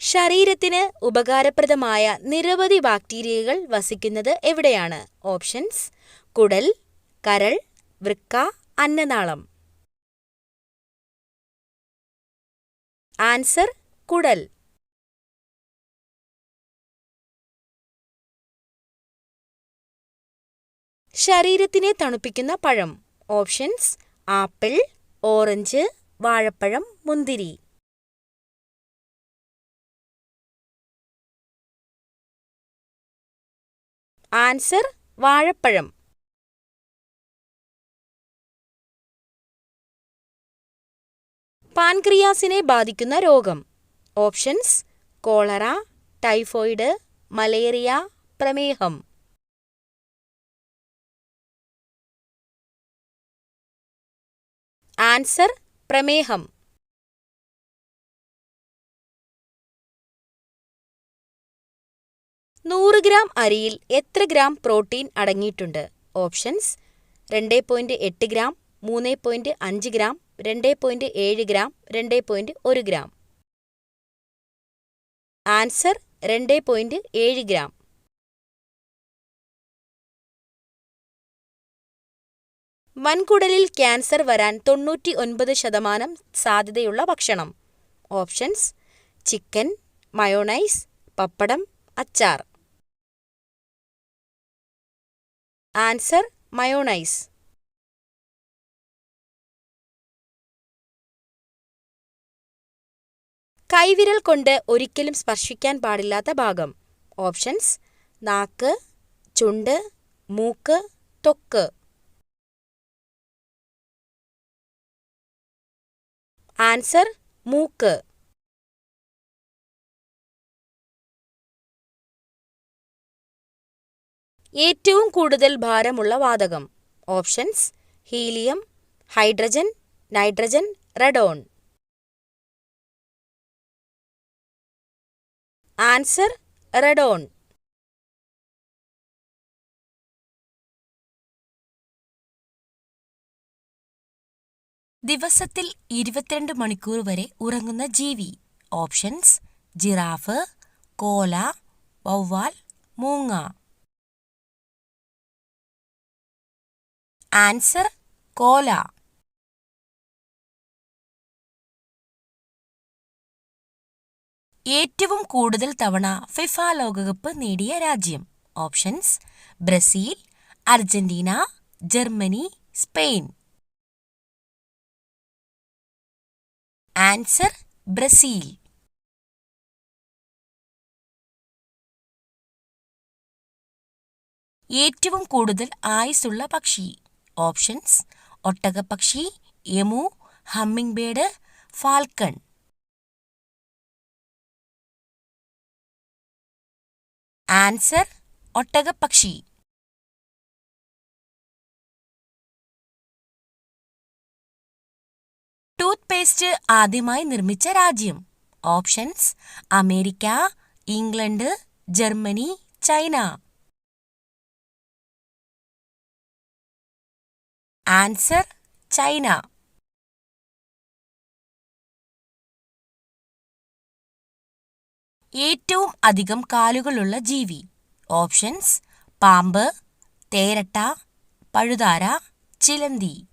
ശരീരത്തിന് ഉപകാരപ്രദമായ നിരവധി ബാക്ടീരിയകൾ വസിക്കുന്നത് എവിടെയാണ്? ഓപ്ഷൻസ് കുടൽ കരൾ വൃക്ക അന്നനാളം. ആൻസർ കുടൽ. ശരീരത്തിനെ തണുപ്പിക്കുന്ന പഴം. ഓപ്ഷൻസ് ആപ്പിൾ ഓറഞ്ച് വാഴപ്പഴം മുന്തിരി. ആൻസർ വാഴപ്പഴം. പാൻക്രിയാസിനെ ബാധിക്കുന്ന രോഗം. ഓപ്ഷൻസ് കോളറ ടൈഫോയിഡ് മലേറിയ പ്രമേഹം. ആൻസർ പ്രമേഹം. നൂറ് ഗ്രാം അരിയിൽ എത്ര ഗ്രാം പ്രോട്ടീൻ അടങ്ങിയിട്ടുണ്ട്? ഓപ്ഷൻസ് രണ്ട് പോയിന്റ് എട്ട് ഗ്രാം മൂന്ന് പോയിന്റ് അഞ്ച് ഗ്രാം രണ്ട് പോയിന്റ് ഏഴ് ഗ്രാം രണ്ട് പോയിന്റ് ഒരു ഗ്രാം. ആൻസർ രണ്ട് പോയിന്റ് ഏഴ് ഗ്രാം. വൻകുടലിൽ ക്യാൻസർ വരാൻ തൊണ്ണൂറ്റി ഒൻപത് ശതമാനം സാധ്യതയുള്ള ഭക്ഷണം. ഓപ്ഷൻസ് ചിക്കൻ മയോണൈസ് പപ്പടം അച്ചാർ. Answer mayonnaise. കൈവിരൽ കൊണ്ട് ഒരിക്കലും സ്പർശിക്കാൻ പാടില്ലാത്ത ഭാഗം. ഓപ്ഷൻസ് നാക്ക് ചുണ്ട് മൂക്ക് തൊക്ക്. ആൻസർ മൂക്ക്. ഏറ്റവും കൂടുതൽ ഭാരമുള്ള വാതകം. Options helium hydrogen nitrogen radon. Answer radon. ദിവസത്തിൽ ഇരുപത്തിരണ്ട് മണിക്കൂർ വരെ ഉറങ്ങുന്ന ജീവി. ഓപ്ഷൻസ് ജിറാഫ് കോല വവ്വാൽ മൂങ്ങ. ആൻസർ കോല. ഏറ്റവും കൂടുതൽ തവണ ഫിഫ ലോകകപ്പ് നേടിയ രാജ്യം. Options Brazil Argentina Germany Spain. Answer Brazil. ഏറ്റവും കൂടുതൽ ആയുസ്സുള്ള പക്ഷി. ഓപ്ഷൻസ് ഒട്ടകപ്പക്ഷി emu hummingbird falcon. Answer ഒട്ടകപ്പക്ഷി. പേസ്റ്റ് ആദ്യമായി നിർമ്മിച്ച രാജ്യം. Options America England Germany China. Answer China. ഏറ്റവും അധികം കാലുകളുള്ള ജീവി. ഓപ്ഷൻസ് പാമ്പ് തേരട്ട പഴുതാര ചിലന്തി.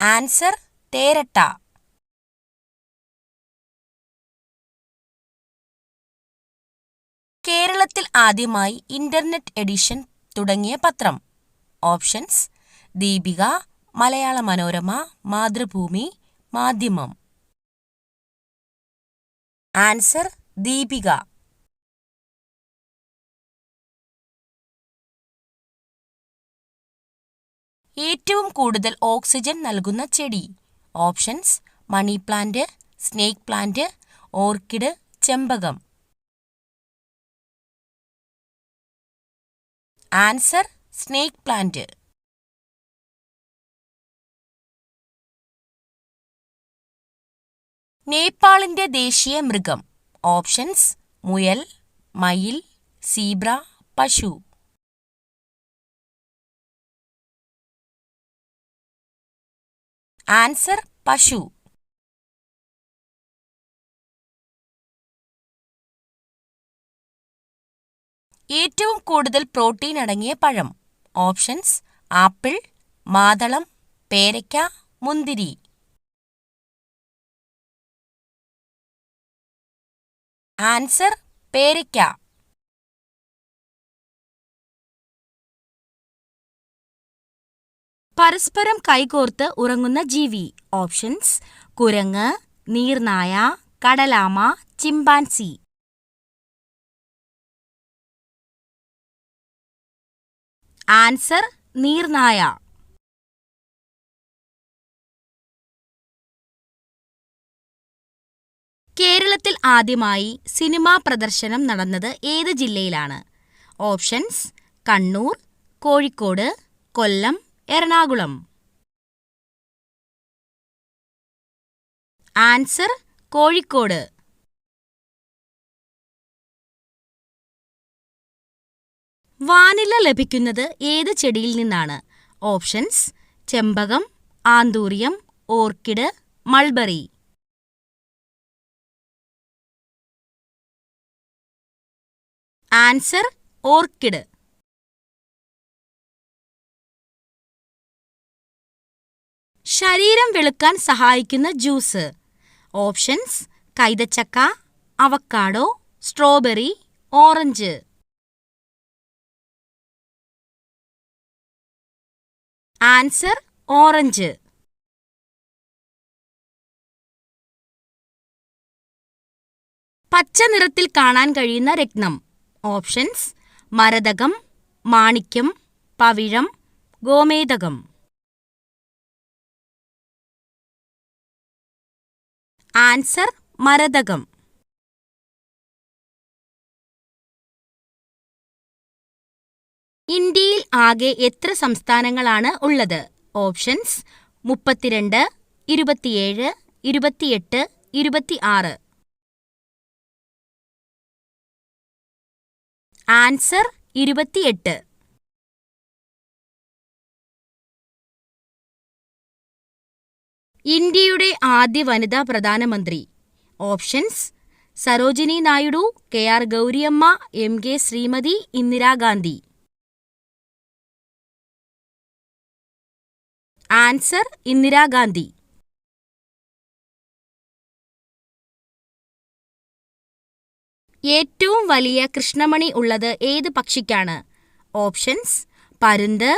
ആൻസർ തേരട്ട. കേരളത്തിൽ ആദ്യമായി ഇന്റർനെറ്റ് എഡിഷൻ തുടങ്ങിയ പത്രം. ഓപ്ഷൻസ് ദീപിക മലയാള മനോരമ മാതൃഭൂമി മാധ്യമം. ആൻസർ ദീപിക. ഏറ്റവും കൂടുതൽ ഓക്സിജൻ നൽകുന്ന ചെടി. Options money plant snake plant orchid ചെമ്പകം. Answer snake plant. നേപ്പാളിന്റെ ദേശീയ മൃഗം. ഓപ്ഷൻസ് മുയൽ മയിൽ സീബ്ര പശു. ആൻസർ പശു. ഏറ്റവും കൂടുതൽ പ്രോട്ടീൻ അടങ്ങിയ പഴം. ഓപ്ഷൻസ് ആപ്പിൾ മാതളം പേരയ്ക്ക മുന്തിരി. ആൻസർ പേരയ്ക്ക. പരസ്പരം കൈകോർത്ത് ഉറങ്ങുന്ന ജീവി. ഓപ്ഷൻസ് കുരങ്ങ് നീർനായ കടലാമ ചിമ്പാൻസി. ആൻസർ നീർനായ. കേരളത്തിൽ ആദ്യമായി സിനിമാ പ്രദർശനം നടന്നത് ഏത് ജില്ലയിലാണ്? Options Kannur Kozhikode Kollam Ernakulam. Answer Kozhikode. Vanilla ലഭിക്കുന്നത് ഏത് ചെടിയിൽ നിന്നാണ്? Options ചെമ്പകം anthurium orchid mulberry. Answer orchid. ശരീരം വെളുക്കാൻ സഹായിക്കുന്ന juice. Options കൈതച്ചക്ക avocado strawberry orange. Answer orange. പച്ച നിറത്തിൽ കാണാൻ കഴിയുന്ന രത്നം. ഓപ്ഷൻസ് മരതകം മാണിക്യം പവിഴം ഗോമേതകം. ആൻസർ മരതകം. ഇന്ത്യയിൽ ആകെ എത്ര സംസ്ഥാനങ്ങളാണ് ഉള്ളത്? ഓപ്ഷൻസ് മുപ്പത്തിരണ്ട് ഇരുപത്തിയേഴ് ഇരുപത്തിയെട്ട് ഇരുപത്തിയാറ്. ആൻസർ ഇരുപത്തിയെട്ട്. ഇന്ത്യയുടെ ആദ്യ വനിതാ പ്രധാനമന്ത്രി. Options Sarojini Naidu K R Gouriamma M K Sreemathi Indira Gandhi. Answer Indira Gandhi. ഏറ്റവും വലിയ കൃഷ്ണമണി ഉള്ളത് ഏത് പക്ഷിക്കാണ്? ഓപ്ഷൻസ് പരുന്ത്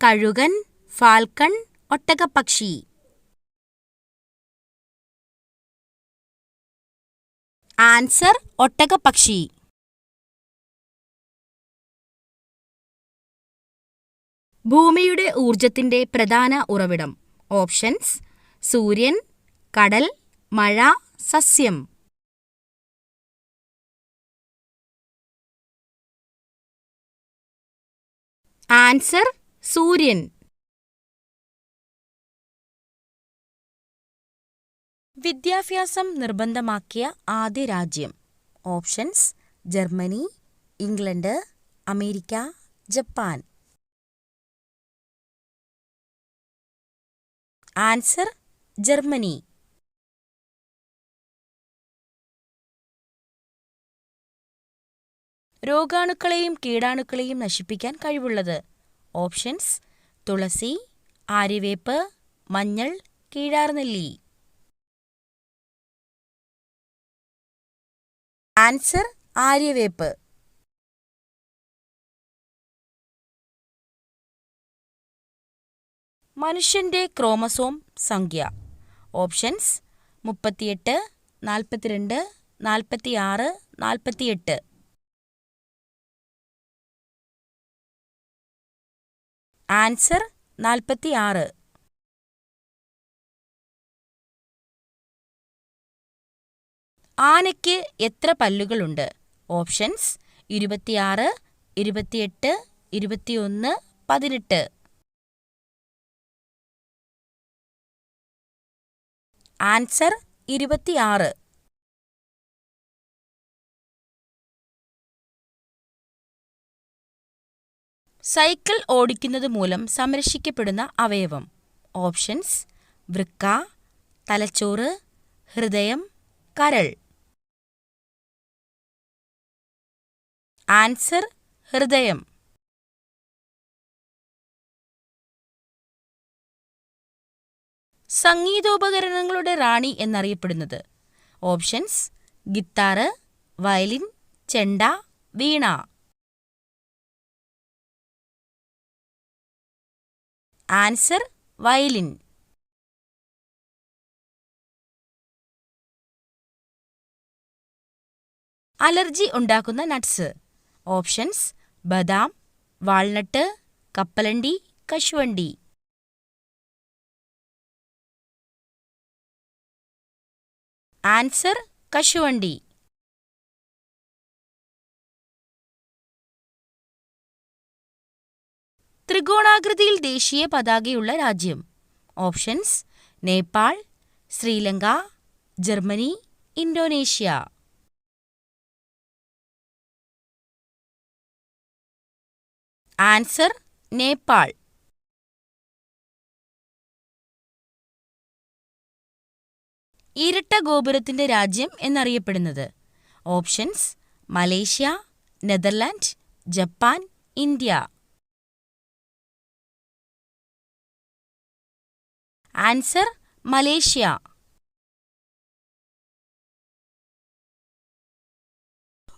കഴുകൻ ഫാൽക്കൺ ഒട്ടകപ്പക്ഷി. ആൻസർ ഒട്ടകപ്പക്ഷി. ഭൂമിയുടെ ഊർജത്തിന്റെ പ്രധാന ഉറവിടം. ഓപ്ഷൻസ് സൂര്യൻ കടൽ മഴ സസ്യം. ആൻസർ സൂര്യൻ. വിദ്യാഭ്യാസം നിർബന്ധമാക്കിയ ആദ്യ രാജ്യം. Options Germany England America Japan. Answer Germany. രോഗാണുക്കളെയും കീടാണുക്കളെയും നശിപ്പിക്കാൻ കഴിവുള്ളത്. ഓപ്ഷൻസ് തുളസി ആര്യവേപ്പ് മഞ്ഞൾ കീഴാർനെല്ലി. ആൻസർ ആര്യവേപ്പ്. മനുഷ്യന്റെ ക്രോമസോം സംഖ്യ. ഓപ്ഷൻസ് മുപ്പത്തിയെട്ട് നാൽപ്പത്തിരണ്ട് നാൽപ്പത്തിയാറ് നാൽപ്പത്തിയെട്ട്. ആൻസർ നാൽപ്പത്തിയാറ്. ആനയ്ക്ക് എത്ര പല്ലുകളുണ്ട്? ഓപ്ഷൻസ് ഇരുപത്തിയാറ് ഇരുപത്തിയെട്ട് ഇരുപത്തിയൊന്ന് പതിനെട്ട്. ആൻസർ ഇരുപത്തിയാറ്. സൈക്കിൾ ഓടിക്കുന്നത് മൂലം സംരക്ഷിക്കപ്പെടുന്ന അവയവം. ഓപ്ഷൻസ് വൃക്ക തലച്ചോറ് ഹൃദയം കരൾ. ആൻസർ ഹൃദയം. സംഗീതോപകരണങ്ങളുടെ റാണി എന്നറിയപ്പെടുന്നത്. ഓപ്ഷൻസ് ഗിത്താറ് വയലിൻ ചെണ്ട വീണ. Answer violin. അലർജി ഉണ്ടാക്കുന്ന നട്ട്സ്. ഓപ്ഷൻസ് ബദാം വാൾനട്ട് കപ്പലണ്ടി കശുവണ്ടി. ആൻസർ കശുവണ്ടി. ത്രികോണാകൃതിയിൽ ദേശീയ പതാകയുള്ള രാജ്യം. Options Nepal Sri Lanka Germany Indonesia. Answer Nepal. ഇരട്ട ഗോപുരത്തിന്റെ രാജ്യം എന്നറിയപ്പെടുന്നത്. Options Malaysia Netherland Japan India. Answer Malaysia.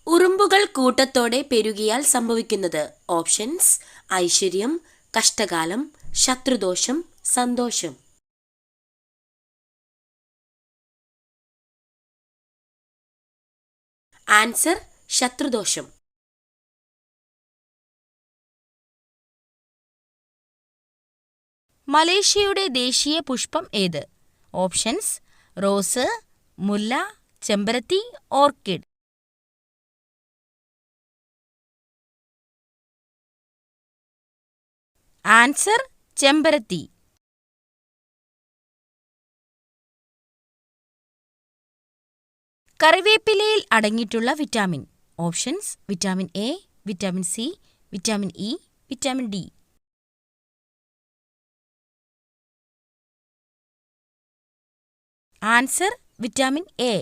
ഉറുമ്പുകൾ കൂട്ടത്തോടെ പെരുകിയാൽ സംഭവിക്കുന്നത്. ഓപ്ഷൻസ് ഐശ്വര്യം കഷ്ടകാലം ശത്രുദോഷം സന്തോഷം. ആൻസർ ശത്രുദോഷം. മലേഷ്യയുടെ ദേശീയ പുഷ്പം ഏത്? ഓപ്ഷൻസ് റോസ് മുല്ല ചെമ്പരത്തി ഓർക്കിഡ്. ആൻസർ ചെമ്പരത്തി. കറിവേപ്പിലയിൽ അടങ്ങിയിട്ടുള്ള vitamin. Options vitamin A vitamin C vitamin E vitamin D. Answer vitamin A.